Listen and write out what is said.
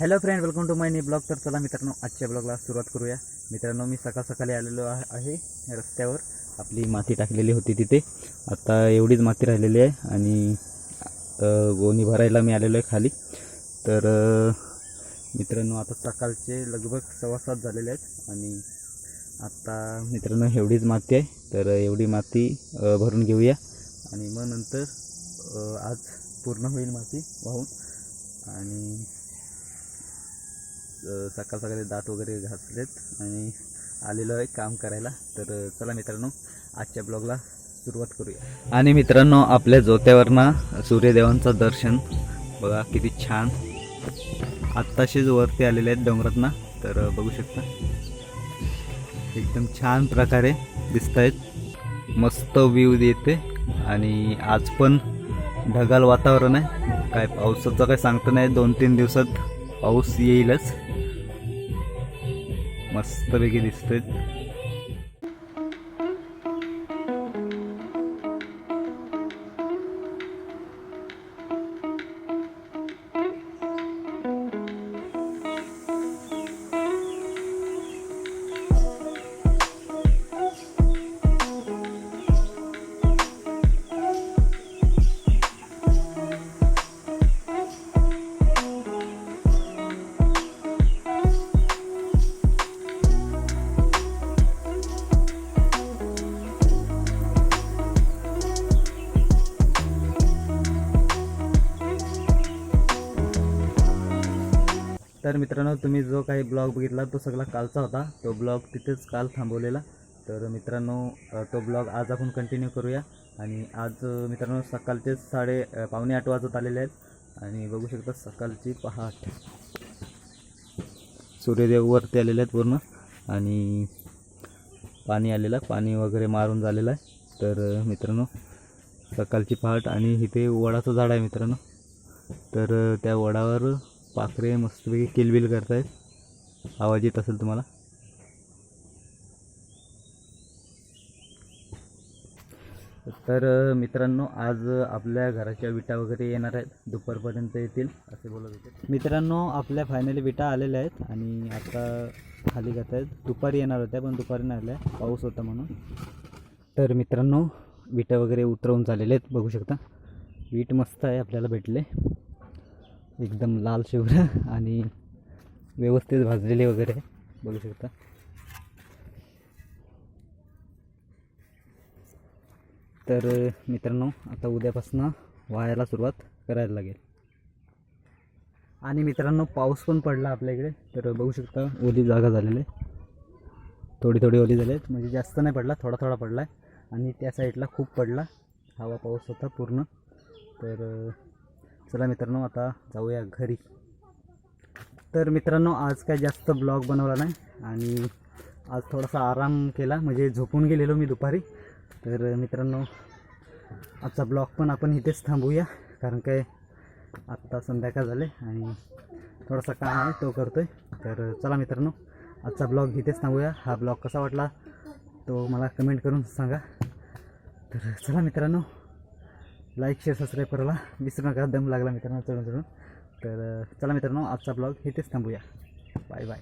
Hello friend welcome to my नी blog तर चला मित्रांनो आजच्या ब्लॉगला सुरुवात करूया. मित्रांनो मी सकाळ सकाळी आलेलो आहे रस्त्यावर. आपली माती टाकलेली होती तिथे. आता एवढीच माती राहिलेली आहे आणि गोणी भरायला मी आलेलो आहे खाली. तर मित्रांनो आता सकाळचे लगभग सव्वा सात झालेले आहेत आणि आता मित्रांनो एवढीच माती आहे. तर एवढी माती भरून घेऊया. आणि मग नंतर आज पूर्ण होईल माती वाहून. आणि सकाळ सकाळी दात वगैरे घासलेत आणि आलेलो आहे काम करायला. तर चला मित्रांनो आजच्या ब्लॉगला सुरुवात करूया. आणि मित्रांनो आपल्या जोत्यावरनं सूर्यदेवांचं दर्शन. बघा किती छान. आत्ताशीच वरती आलेले आहेत डोंगरातना. तर बघू शकता. एकदम छान प्रकारे दिसत आहेत मस्त व्ह्यू येते आणि आज पण ढगाळ वातावरण आहे. काय पावसाचं काय सांगता नाही. दोन तीन दिवसात पाऊस येईलच. मस्तपैकी दिसते तर मित्रांनो तुम्ही जो काही ब्लॉग बघितला तो सगळा कालचा होता. तो ब्लॉग तिथेच काल थांबवलेला. तर मित्रांनो तो ब्लॉग आज आपण कंटिन्यू करूया. आणि आज मित्रांनो सकाळचेच साडे पावणे आठ वाजत आलेले आहेत. आणि बघू शकता सकाळची पहाट. सूर्यदेव वरती आलेले आहेत पूर्ण. आणि पाणी आलेलं आहे पाणी वगैरे मारून झालेलं आहे. तर मित्रांनो सकाळची पहाट. आणि इथे वडाचं झाड आहे मित्रांनो. तर त्या वडावर पाखरे मस्तपैकी किलबिल करतायत. आवाज येत असेल तुम्हाला? तर मित्रांनो आज आपल्या घराच्या विटा वगैरे येणार आहेत. दुपारपर्यंत येतील असे बोलत होते. मित्रांनो आपल्या फायनली विटा आलेल्या आहेत आणि आता खाली जात आहेत. दुपारी येणार होत्या पण दुपारी नाही आल्या. पाऊस होता म्हणून. तर मित्रांनो विटा वगैरे उतरवून झालेले आहेत बघू शकता. वीट मस्त आहे आपल्याला भेटले. एकदम लाल शुभ्र आणि व्यवस्थित भाजलेले वगैरे बघू शकता. तर मित्रांनो आता उद्यापासून वायाला सुरुवात करायला लागेल. आणि मित्रांनो पाऊस पण पडला आपल्या इकडे. तर बघू शकता ओली जागा झालेली आहे. थोडी थोडी ओली झाली आहेत. म्हणजे जास्त नाही पडला थोडा थोडा पडला आहे. आणि त्या साईडला खूप पडला. हवा पाऊस होता पूर्ण. तर चला मित्रांनो आता जाऊया घरी. तर मित्रांनो आज काय जास्त ब्लॉग बनवला नाही आणि आज थोडासा आराम केला. म्हणजे झोपून गेलेलो मी दुपारी. तर मित्रांनो आजचा ब्लॉग पण आपण इथेच थांबूया. कारण काय आत्ता संध्याकाळ झाले आणि थोडासा काम आहे तो करतो आहे तर चला मित्रांनो आजचा ब्लॉग इथेच थांबूया. हा ब्लॉग कसा वाटला तो मला कमेंट करून सांगा. तर चला मित्रांनो लाईक शेअर सबस्क्राईब करायला. विसरू नका दम लागला मित्रांनो चढून चढून. तर चला मित्रांनो आजचा ब्लॉग इथेच थांबूया. Bye bye